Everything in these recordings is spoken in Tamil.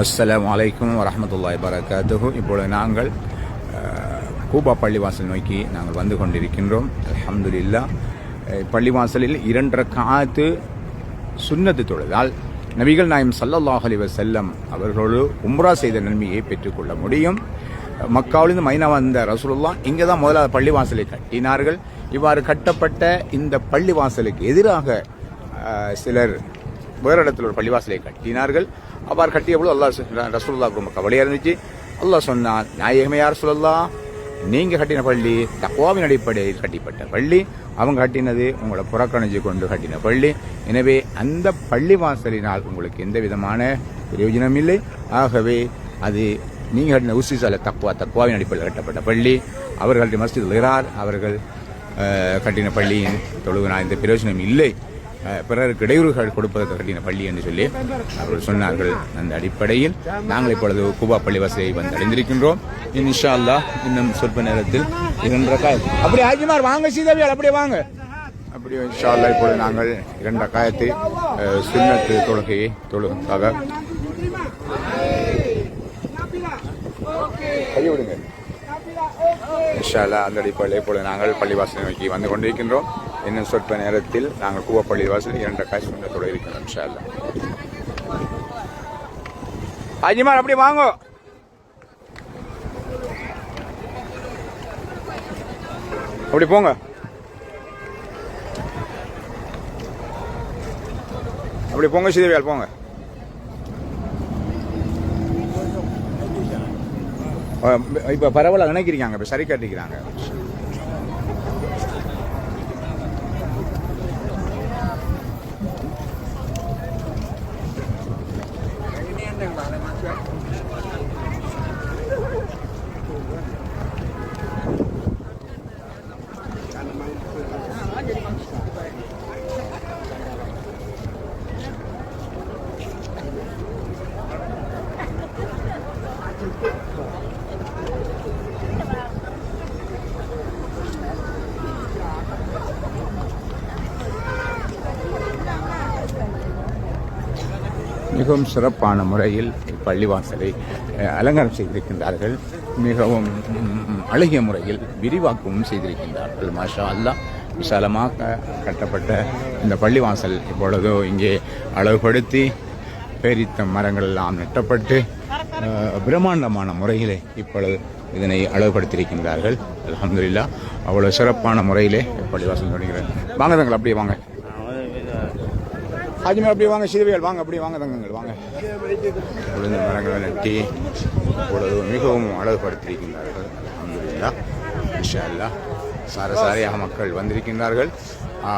அஸ்லாம் அலைக்கும் வரமத்துல்லாய் வரகாத்துஹு இப்பொழுது நாங்கள் கூபா பள்ளிவாசல் நோக்கி நாங்கள் வந்து கொண்டிருக்கின்றோம் அல்ஹம்துலில்லாஹ் பள்ளிவாசலில் இரண்டரை காத்து சுன்னது தொழுதால் நபிகள் நாயம் சல்லல்லாஹ் அலி வசல்லம் அவர்களோடு உம்ரா செய்த நன்மையை பெற்றுக்கொள்ள முடியும் மக்காவிலிருந்து மைனா வந்த ரசூலுல்லா இங்கே தான் முதலாவது பள்ளிவாசலை கட்டினார்கள் இவ்வாறு கட்டப்பட்ட இந்த பள்ளிவாசலுக்கு எதிராக சிலர் வேறு இடத்துல ஒரு பள்ளிவாசலை கட்டினார்கள் அவ்வாறு கட்டியபோது அல்லா அல்லாஹ் ரொம்ப கவலையாக இருந்துச்சு அல்லாஹ் சொன்னான் நாயகமே யார் சொல்லலாம் நீங்கள் கட்டின பள்ளி தக்குவாவின் அடிப்படையில் கட்டிப்பட்ட பள்ளி அவங்க கட்டினது உங்களை புறக்கணிஞ்சு கொண்டு கட்டின பள்ளி. எனவே அந்த பள்ளி வாசலினால் உங்களுக்கு எந்த விதமான பிரயோஜனம் இல்லை. ஆகவே அது நீங்கள் கட்டின உசிசால தக்குவா தக்குவாவின் அடிப்படையில் கட்டப்பட்ட பள்ளி. அவர்கள் மஸ்ஜித் இரார் அவர்கள் கட்டின பள்ளியின் தொழுகு இந்த பிரயோஜனம் இல்லை. பிறருக்கு இடையூறுகள் கொடுப்பதற்கு கட்டின பள்ளி என்று சொல்லி அவர்கள் சொன்னார்கள். அந்த அடிப்படையில் நாங்கள் இப்பொழுது குபா பள்ளி வசதியை வந்து அடைந்திருக்கின்றோம். இன்ஷா அல்லாஹ் இன்னும் சொற்ப நேரத்தில் இரண்டரை காயம் அப்படி ஆஜிமார் வாங்க சீதாவியால் அப்படியே வாங்க. அப்படியே இன்ஷா அல்லாஹ் இப்பொழுது நாங்கள் இரண்டரை காயத்தை சுன்னத்து தொழுகையை தொழுகாக கையை விடுங்க இன்ஷா அல்லாஹ் அந்த அடிப்படையில் இப்பொழுது நாங்கள் பள்ளிவாசலை நோக்கி வந்து கொண்டிருக்கின்றோம். இன்னும் சொற்ப நேரத்தில் நாங்கள் கூவப்பள்ளி பள்ளிவாசல் இரண்டு காசு சுண்ணத்தோடு இருக்கின்றோம் இன்ஷா அல்லாஹ் அஜிமார் அப்படி வாங்கோ. அப்படி போங்க. அப்படி போங்க ஸ்ரீதேவியால் போங்க. இப்போ பரவாயில்ல நினைக்கிறீங்க இப்போ சரி கட்டிக்கிறாங்க. Yang. மிகவும் சிறப்பான முறையில் பள்ளிவாசலை அலங்காரம் செய்திருக்கின்றார்கள். மிகவும் அழகிய முறையில் விரிவாக்கமும் செய்திருக்கின்றார்கள். மாஷா அல்லாஹ் விசாலமாக கட்டப்பட்ட இந்த பள்ளிவாசல் இப்பொழுதோ இங்கே அழகுபடுத்தி பேரித்த மரங்கள் எல்லாம் நட்டப்பட்டு பிரம்மாண்டமான முறையிலே இப்பொழுது இதனை அழகுபடுத்தியிருக்கின்றார்கள் அலமதுல்லா அவ்வளோ சிறப்பான முறையிலே பள்ளிவாசல் தொடங்குகிறது. வாங்க தங்கள் அப்படியே வாங்க. ஆஜிமே அப்படி வாங்க சிறுவியல் வாங்க அப்படி வாங்க தங்கங்கள் வாங்க. விழுந்த மரங்கள் நட்டி இப்பொழுது மிகவும் அழகுபடுத்தியிருக்கின்றார்கள். அல்ஹம்துலில்லாஹ் இன்ஷா அல்லாஹ் சாரசாரியாக மக்கள் வந்திருக்கின்றார்கள்.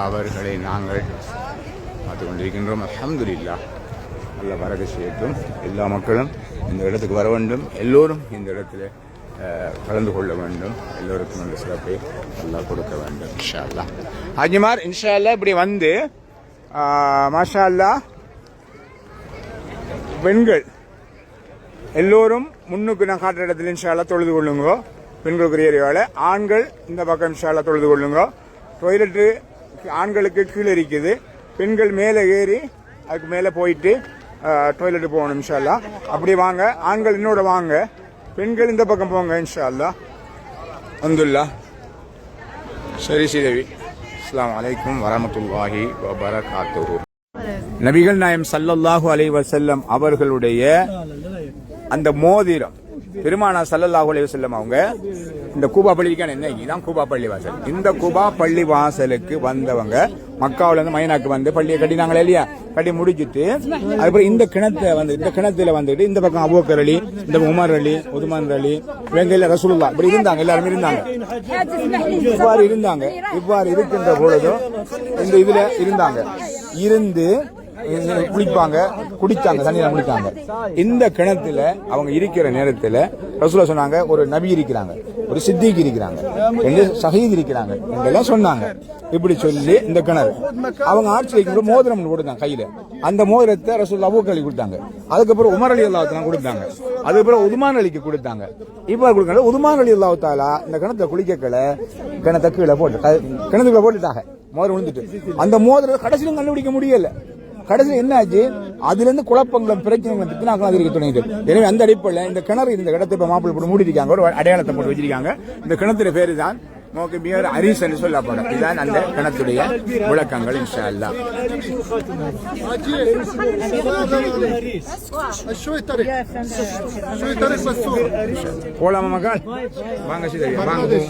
அவர்களை நாங்கள் பார்த்து கொண்டிருக்கின்றோம் அல்ஹம்துலில்லாஹ் நல்ல வரகு செய்யட்டும். எல்லா மக்களும் இந்த இடத்துக்கு வர வேண்டும். எல்லோரும் இந்த இடத்துல கலந்து கொள்ள வேண்டும். எல்லோருக்கும் அந்த சிறப்பை நல்லா கொடுக்க வேண்டும். இன்ஷா அல்லாஹ் ஹாஜிமார் இன்ஷா அல்லாஹ் இப்படி வந்து மாஷா அல்லாஹ் பெண்கள் எல்லோரும் முன்னுக்கு நான் காட்டுற இடத்துல இன்ஷால்லா தொழுது கொள்ளுங்க. பெண்களுக்குரிய வேலை ஆண்கள் இந்த பக்கம் இன்ஷால்லா தொழுது கொள்ளுங்க. டொய்லெட்டு ஆண்களுக்கு கீழே இருக்குது. பெண்கள் மேலே ஏறி அதுக்கு மேலே போயிட்டு டொய்லெட்டு போகணும் இன்ஷால்லா அப்படி வாங்க. ஆண்கள் இன்னோட வாங்க. பெண்கள் இந்த பக்கம் போங்க இன்ஷால்லா வந்துல்லா சரி ஸ்ரீதேவி அஸ்லாம் வலைக்கும் வரமத்துல்லாஹி வபரகாத்துஹு. நபிகள் நாயம் சல்லல்லாஹு அலைஹி வஸல்லம் அவர்களுடைய அந்த மோதிரம் பெருமானா சல்லல்லாஹு அலைஹி வஸல்லம் அவங்க இந்த கூபா பள்ளிக்கான என்ன? இதுதான் கூபா பள்ளி வாசல் இந்த கூபா பள்ளி வாசலுக்கு வந்தவங்க மக்காவிலேருந்து மைனாக்கு வந்து பள்ளியை கட்டினாங்களே இல்லையா? கட்டி முடிச்சுட்டு அதுக்கப்புறம் இந்த கிணத்தை வந்து இந்த கிணத்துல வந்துட்டு இந்த பக்கம் அபோக்கர் அலி இந்த உமர் அலி உதுமான் அலி வெங்கையில ரசூலுல்லா இப்படி இருந்தாங்க எல்லாருமே இருந்தாங்க. இவ்வாறு இருந்தாங்க இவ்வாறு இருக்கின்ற பொழுதும் இந்த இதுல இருந்தாங்க. இருந்து குளிப்பாங்க. குடிச்சாங்க தண்ணியில குளிச்சாங்க இந்த கிணத்துல அவங்க இருக்கிற நேரத்துல ரசூலா சொன்னாங்க ஒரு நபி இருக்கிறாங்க ஒரு சித்திக்கு இருக்கிறாங்க ரெண்டு சஹீத் இருக்கிறாங்க எங்கெல்லாம் சொன்னாங்க. இப்படி சொல்லி இந்த கிணறு. அவங்க ஆட்சி வைக்கும் மோதிரம் கொடுத்தாங்க கையில. அந்த மோதிரத்தை ரசூல் அபூக் அலி கொடுத்தாங்க. அதுக்கப்புறம் உமர் அலி அல்லாத்தான் கொடுத்தாங்க. அதுக்கப்புறம் உதுமான் அலிக்கு கொடுத்தாங்க. இப்ப கொடுக்கல. உதுமான் அலி அல்லாத்தாலா இந்த கிணத்தை குளிக்கல கிணத்த கீழே போட்டு க- கிணத்துக்குள்ள போட்டுட்டாங்க. மோதிரம் விழுந்துட்டு. அந்த மோதிரத்தை கடைசியிலும் கண்டுபிடிக்க முடியல. கடைசியில் என்ன ஆச்சு அதுலேருந்து குழப்பங்களும் பிரச்சனைகளும் பித்தினாக்களும் அதிகரிக்க தொடங்கிது எனவே அந்த அடிப்படையில் இந்த கிணறு இந்த இடத்தை இப்போ மாப்பிள்ளை போட்டு மூடிருக்காங்க ஒரு அடையாளத்தை போட்டு வச்சிருக்காங்க இந்த கிணத்துல பேர் தான் மோக்கு பியர் ஹரிசன் சொல்லப்படும் இதுதான் அந்த கணத்துடைய விளக்கங்கள் இன்ஷா அல்லா போலாமா மக்கள் வாங்க சரி வாங்க